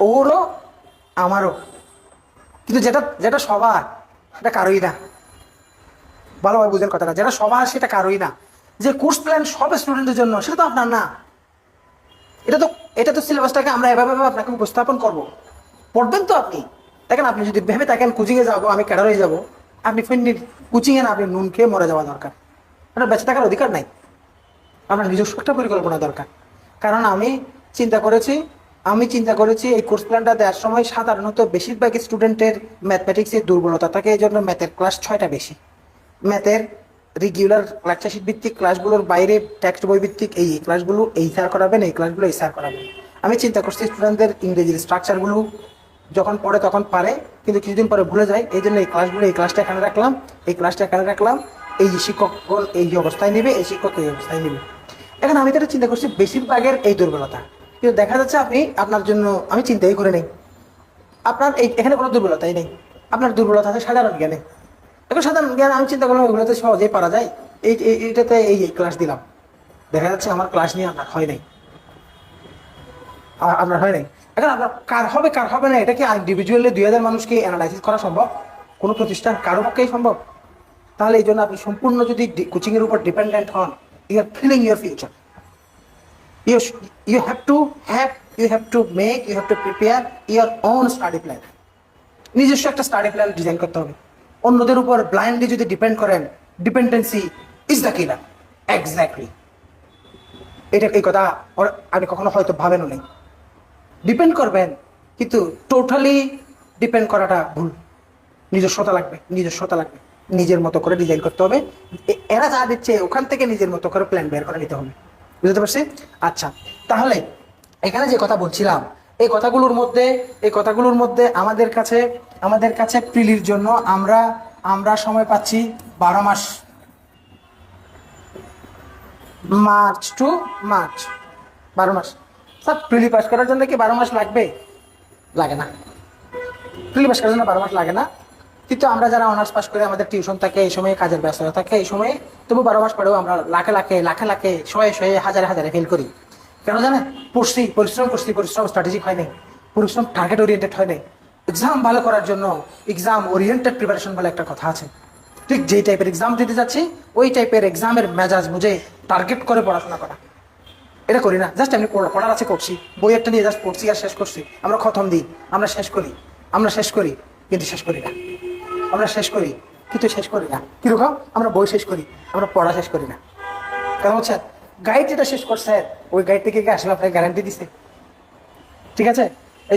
ওরও, আমারও। কিন্তু যেটা যেটা সবার, সেটা কারোই না। ভালোভাবে বুঝেন কথাটা। যেটা সবার, সেটা কারোই না। যে কোর্স প্ল্যান সব স্টুডেন্টের জন্য, সেটা তো আপনার না। এটা তো এটা তো সিলেবাসটাকে আমরা এভাবে আপনাকে উপস্থাপন করব। পড়বেন তো আপনি। দেখেন, আপনি যদি ভেবে থাকেন কোচিংয়ে যাব, আমি ক্যাডারে যাব, আপনি ফ্রেন্ডের কোচিংয়ে না, আপনি নুন খেয়ে মরে যাওয়া দরকার। আপনার বেঁচে থাকার অধিকার নাই। আপনার নিজস্ব একটা পরিকল্পনা দরকার। কারণ আমি চিন্তা করেছি আমি চিন্তা করেছি, এই কোর্স প্ল্যানটা দেওয়ার সময় সাধারণত বেশিরভাগ স্টুডেন্টের ম্যাথমেটিক্সের দুর্বলতা থাকে, এই জন্য ম্যাথের ক্লাস ছয়টা বেশি। ম্যাথের রেগুলার লেকচারশিট ভিত্তিক ক্লাসগুলোর বাইরে টেক্সট বই ভিত্তিক এই ক্লাসগুলো এই স্যার করাবেন, এই ক্লাসগুলো এই স্যার করাবেন। আমি চিন্তা করছি স্টুডেন্টদের ইংরেজির স্ট্রাকচারগুলো যখন পড়ে তখন পারে, কিন্তু কিছুদিন পরে ভুলে যায়, এই জন্য এই ক্লাসগুলো এই ক্লাসটা এখানে রাখলাম, এই ক্লাসটা এখানে রাখলাম, এই শিক্ষকগণ এই অবস্থায় নেবে, এই শিক্ষক এই অবস্থায় নেবে। এখন আমি তো চিন্তা করছি, বেশিরভাগের এই দুর্বলতা। কিন্তু দেখা যাচ্ছে আপনি আপনার জন্য আমি চিন্তাই করে নেই। আপনার এই এখানে কোনো দুর্বলতাই নেই। আপনার দুর্বলতা আছে সাধারণ জ্ঞানে। এখন সাধারণ জ্ঞান আমি চিন্তা করলাম ওগুলোতে সহজেই পারা যায়। এই এই- এইটাতে এই ক্লাস দিলাম। দেখা যাচ্ছে আমার ক্লাস নিয়ে আপনার হয় নাই। আপনার হয় নাই। এখন আপনার কার হবে কার হবে না, এটা কি ইন্ডিভিজুয়ালি দুই হাজার মানুষকে অ্যানালাইসিস করা সম্ভব? কোনো প্রতিষ্ঠান কারও পক্ষেই সম্ভব? তাহলে এই জন্য আপনি সম্পূর্ণ যদি কোচিংয়ের উপর ডিপেন্ডেন্ট হন you are feeling your future you you have to have, you have to make, you have to prepare your own study plan. নিজস্ব একটা স্টাডি প্ল্যান ডিজাইন করতে হবে। অন্যদের উপর ব্লাইন্ডলি যদি ডিপেন্ড করেন dependency is the killer exactly এটা এই কথা আপনি কখনো হয়তো ভাবেনও নেই। ডিপেন্ড করবেন, কিন্তু টোটালি ডিপেন্ড করাটা ভুল। নিজস্বতা লাগবে নিজস্বতা লাগবে। নিজের মতো করে ডিজাইন করতে হবে। এরা যা দিচ্ছে, ওখান থেকে নিজের মতো করে প্ল্যান বের করে নিতে হবে। বুঝতে পারছি? আচ্ছা তাহলে এখানে যে কথা বলছিলাম, এই কথাগুলোর মধ্যে, এই কথাগুলোর মধ্যে আমাদের কাছে আমাদের কাছে প্রিলির জন্য আমরা আমরা সময় পাচ্ছি বারো মাস। March two March. বারো মাস। স্যার, প্রিলি পাস করার জন্য কি বারো মাস লাগবে? লাগে না। প্রিলি পাস করার জন্য বারো মাস লাগে না? কিন্তু আমরা যারা অনার্স পাস করে আমাদের টিউশন থাকে, এই সময়ে কাজের ব্যস্ততা থাকে, এই সময়ে তবু বারো মাস পরেও আমরা লাখে লাখে লাখে লাখে, শয়ে শয়ে হাজারে হাজারে ফেল করি। কেন জানেন? পড়ছি, পরিশ্রম করছি, পরিশ্রম স্ট্র্যাটেজিক হয় নাই। পরিশ্রম টার্গেট ওরিয়েন্টেড হয় নাই। এক্সাম ভালো করার জন্য এক্সাম ওরিয়েন্টেড প্রিপারেশন বলে একটা কথা আছে। ঠিক যেই টাইপের এক্সাম দিতে যাচ্ছি, ওই টাইপের এক্সামের মেজাজ বুঝে টার্গেট করে পড়াশোনা করা। এটা করি না জাস্ট আমি পড়ার আছে করছি। বই একটা নিয়ে জাস্ট পড়ছি আর শেষ করছি। আমরা খতম দিই। আমরা শেষ করি। আমরা শেষ করি, কিন্তু শেষ করি না। আমরা শেষ করি। কিছু শেষ করি না। কীরকম আমরা বই শেষ করি, আমরা পড়া শেষ করি না। কারণ হচ্ছে? গাইড যেটা শেষ করছে, ওই গাইড থেকে আসলে আপনার গ্যারান্টি দিছে? ঠিক আছে?